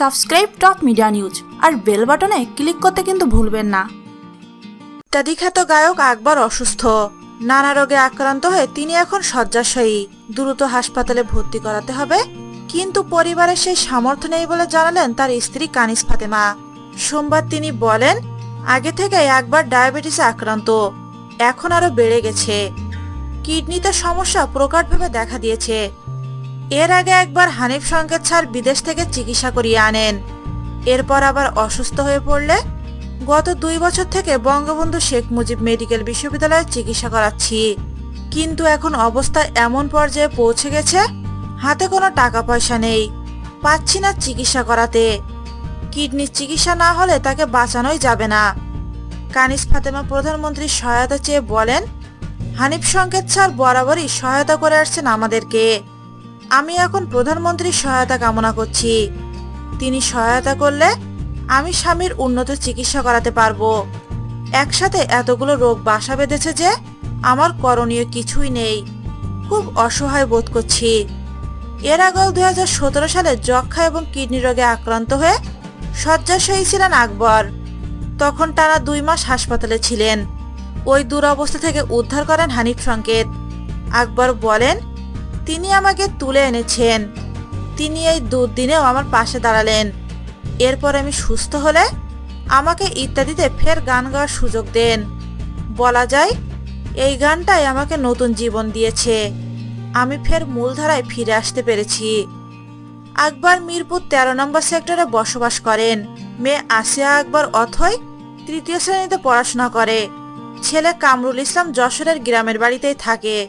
Subscribe top media news আর bell বাটনে click করতে কিন্তু ভুলবেন না। ইত্যাদিখ্যাত গায়ক আকবর অসুস্থ। নানা রোগে আক্রান্ত হয়ে তিনি এখন শয্যাশয়ী। দ্রুত হাসপাতালে ভর্তি করাতে হবে, কিন্তু পরিবারের সেই সামর্থ্য নেই বলে জানালেন তার স্ত্রী কানিস ফাতেমা। সোমবার তিনি বলেন, আগে থেকে একবার ডায়াবেটিসে আক্রান্ত, এখন আরও বেড়ে গেছে। কিডনিতে সমস্যা প্রকটভাবে দেখা দিয়েছে। এর আগে একবার হানিফ সংকেত স্যার বিদেশ থেকে চিকিৎসা করিয়ে আনেন। এরপর আবার অসুস্থ হয়ে পড়লে গত দুই বছর থেকে বঙ্গবন্ধু শেখ মুজিব মেডিকেল বিশ্ববিদ্যালয়ে চিকিৎসা করাচ্ছি। কিন্তু এখন অবস্থা এমন পর্যায়ে পৌঁছে গেছে, হাতে কোনো টাকা পয়সা নেই, পাচ্ছি না চিকিৎসা করাতে। কিডনির চিকিৎসা না হলে তাকে বাঁচানোই যাবে না। কানিস ফাতেমা প্রধানমন্ত্রীর সহায়তা চেয়ে বলেন, হানিফ সংকেত স্যার বরাবরই সহায়তা করে আসছেন আমাদেরকে। আমি এখন প্রধানমন্ত্রীর সহায়তা কামনা করছি। তিনি সহায়তা করলে আমি স্বামীর উন্নত চিকিৎসা করাতে পারব। একসাথে এতগুলো রোগ বাসা বেঁধেছে যে আমার করণীয় কিছুই নেই। খুব অসহায় বোধ করছি। এর আগেও দুই সালে যক্ষা এবং কিডনি রোগে আক্রান্ত হয়ে শয্যাশয়ী ছিলেন আকবর। তখন তারা দুই মাস হাসপাতালে ছিলেন। ওই দুরবস্থা থেকে উদ্ধার করেন হানিফ সংকেত। আকবর বলেন তিনি আমাকে তুলে এনেছেন। তিনি এই দুর্দিনেও আমার পাশে দাঁড়ালেন। এরপর আমি সুস্থ হলে আমাকে ইত্যাদিতে ফের গান গাওয়ার সুযোগ দেন। বলা যায়, এই গানটাই আমাকে নতুন জীবন দিয়েছে। আমি ফের মূলধারায় ফিরে আসতে পেরেছি। আকবর মিরপুর তেরো নম্বর সেক্টরে বসবাস করেন। মেয়ে আসিয়া আকবর অথই তৃতীয় শ্রেণীতে পড়াশোনা করে। ছেলে কামরুল ইসলাম যশোরের গ্রামের বাড়িতেই থাকে।